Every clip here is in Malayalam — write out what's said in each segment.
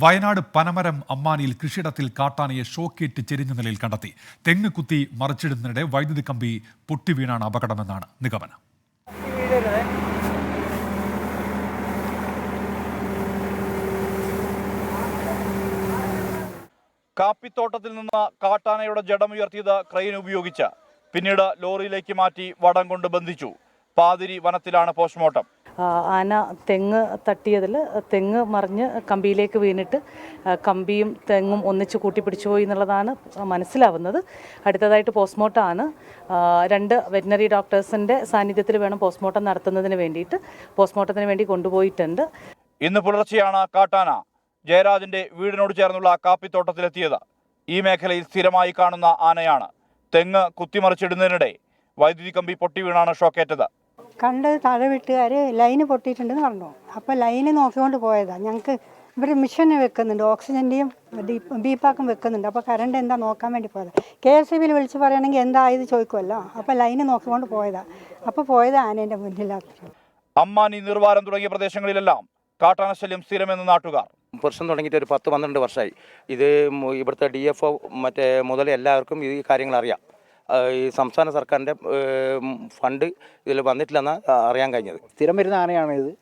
വയനാട് പനമരം അമ്മാനിയിൽ കൃഷിയിടത്തിൽ കാട്ടാനയെ ഷോക്കേറ്റ് ചെരിഞ്ഞ നിലയിൽ കണ്ടെത്തി. തെങ്ങ് കുത്തി മറിച്ചിടുന്നതിനിടെ വൈദ്യുതി കമ്പി പൊട്ടിവീണാണ് അപകടമെന്നാണ് നിഗമനം. കാപ്പിത്തോട്ടത്തിൽ നിന്ന് കാട്ടാനയുടെ ജഡമുയർത്തിയത് ക്രെയിൻ ഉപയോഗിച്ച്. പിന്നീട് ലോറിയിലേക്ക് മാറ്റി വടം കൊണ്ട് ബന്ധിച്ചു. പാതിരി വനത്തിലാണ് പോസ്റ്റ്മോർട്ടം. ആന തെങ്ങ് തട്ടിയതിൽ തെങ്ങ് മറിഞ്ഞ് കമ്പിയിലേക്ക് വീണിട്ട് കമ്പിയും തെങ്ങും ഒന്നിച്ച് കൂട്ടിപ്പിടിച്ചു പോയി എന്നുള്ളതാണ് മനസ്സിലാവുന്നത്. അടുത്തതായിട്ട് പോസ്റ്റ്മോർട്ടമാണ് രണ്ട് വെറ്റിനറി ഡോക്ടേഴ്സിന്റെ സാന്നിധ്യത്തിൽ വേണം പോസ്റ്റ്മോർട്ടം നടത്തുന്നതിന് വേണ്ടിയിട്ട് പോസ്റ്റ്മോർട്ടത്തിന് വേണ്ടി കൊണ്ടുപോയിട്ടുണ്ട്. ഇന്ന് പുലർച്ചെയാണ് കാട്ടാന ജയരാജന്റെ വീടിനോട് ചേർന്നുള്ള കാപ്പിത്തോട്ടത്തിലെത്തിയത്. ഈ മേഖലയിൽ സ്ഥിരമായി കാണുന്ന ആനയാണ്. തെങ്ങ് കുത്തിമറിച്ചിടുന്നതിനിടെ വൈദ്യുതി കമ്പി പൊട്ടി വീണാണ് ഷോക്കേറ്റത്. കണ്ട് താഴെ വീട്ടുകാർ ലൈന് പൊട്ടിയിട്ടുണ്ടെന്ന് പറഞ്ഞു. അപ്പോൾ ലൈന് നോക്കിക്കൊണ്ട് പോയതാണ് ഞങ്ങൾക്ക് ഇവർ മിഷൻ വെക്കുന്നുണ്ട്. ഓക്സിജന്റെയും ബീപ്പാക്കും വെക്കുന്നുണ്ട്. അപ്പോൾ കറണ്ട് എന്താ നോക്കാൻ വേണ്ടി പോയത്. കെ എസ് ഇ ബിയിൽ വിളിച്ച് പറയുകയാണെങ്കിൽ എന്താ ഇത് ചോദിക്കുമല്ലോ അപ്പോൾ ലൈന് നോക്കിക്കൊണ്ട് പോയതാണ് അപ്പോൾ പോയത് ആനേന്റെ മുന്നിലാക്കി അമ്മാനി നിർവാരം തുടങ്ങിയ പ്രദേശങ്ങളിലെല്ലാം കാട്ടാനശല്യം സ്ഥിരമെന്ന് നാട്ടുകാർ. പ്രശ്നം തുടങ്ങിയിട്ട് ഒരു പത്ത് പന്ത്രണ്ട് വർഷമായി ഇത് ഇവിടുത്തെ ഡി എഫ് ഒ മറ്റേ മുതൽ എല്ലാവർക്കും ഈ കാര്യങ്ങൾ അറിയാം ഈ സംസ്ഥാന സർക്കാരിന്റെ ഫണ്ട് ഇതിൽ വന്നിട്ടില്ലെന്ന് അറിയാൻ കഴിഞ്ഞത്. സ്ഥിരം വരുന്ന ആനയാണ് ഇത്.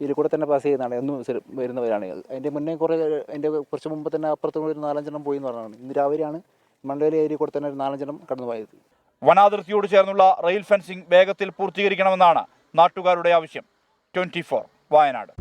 ഇതിൽ കൂടെ തന്നെ പാസ് ചെയ്യുന്നതാണ് എന്നും സ്ഥിരം വരുന്നവരാണ് അതിന്റെ മുന്നേ കുറേ അതിന്റെ കുറച്ച് മുമ്പ് തന്നെ അപ്പുറത്തും കൂടി ഒരു നാലഞ്ചെണ്ണം പോയി എന്ന് പറഞ്ഞതാണ്. ഇന്ന് രാവിലെയാണ് മണ്ഡലി ഏരിയ കൂടെ തന്നെ ഒരു നാലഞ്ചെണ്ണം കടന്നു പോയത് വനാതിർത്തിയോട് ചേർന്നുള്ള റെയിൽ ഫെൻസിംഗ് വേഗത്തിൽ പൂർത്തീകരിക്കണമെന്നാണ് നാട്ടുകാരുടെ ആവശ്യം. ട്വന്റി വയനാട്.